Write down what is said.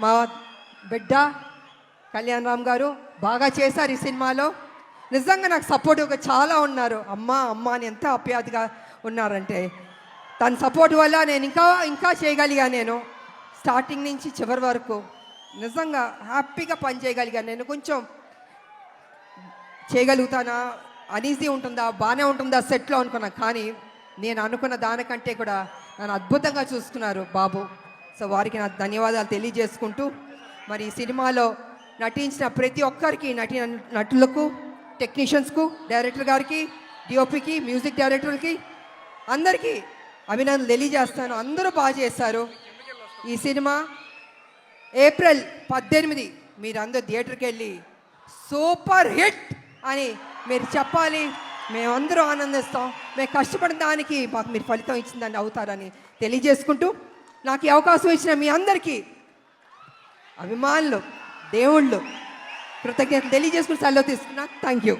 మా బిడ్డ కళ్యాణ్ రామ్ గారు బాగా చేశారు ఈ సినిమాలో. నిజంగా నాకు సపోర్టివ్గా చాలా ఉన్నారు. అమ్మ అమ్మ అని ఎంత అప్యాదిగా ఉన్నారంటే తన సపోర్ట్ వల్ల నేను ఇంకా ఇంకా చేయగలిగా నేను. స్టార్టింగ్ నుంచి చివరి వరకు నిజంగా హ్యాపీగా పని చేయగలిగాను నేను. కొంచెం చేయగలుగుతానా? అనీజీ ఉంటుందా? బాగానే ఉంటుందా? సెట్లో అనుకున్నా. కానీ నేను అనుకున్న దానికంటే కూడా నన్ను అద్భుతంగా చూసుకున్నారు బాబు. సో వారికి నా ధన్యవాదాలు తెలియజేసుకుంటూ మరి ఈ సినిమాలో నటించిన ప్రతి ఒక్కరికి నటి నటులకు టెక్నీషియన్స్కు డైరెక్టర్ గారికి డిఓపికి మ్యూజిక్ డైరెక్టర్కి అందరికీ అభినందనలు తెలియజేస్తాను. అందరూ బాగా చేశారు. ఈ సినిమా ఏప్రిల్ పద్దెనిమిది మీరందరూ థియేటర్కి వెళ్ళి సూపర్ హిట్ అని మీరు చెప్పాలి. మేమందరూ ఆనందిస్తాం. మేము కష్టపడిన దానికి మాకు మీరు ఫలితం ఇచ్చిందని అవుతారని తెలియజేసుకుంటూ నాకు ఈ అవకాశం ఇచ్చిన మీ అందరికీ అభిమానులు దేవుళ్ళు కృతజ్ఞతలు తెలియజేసుకుని సెలవు తీసుకున్నా. Thank you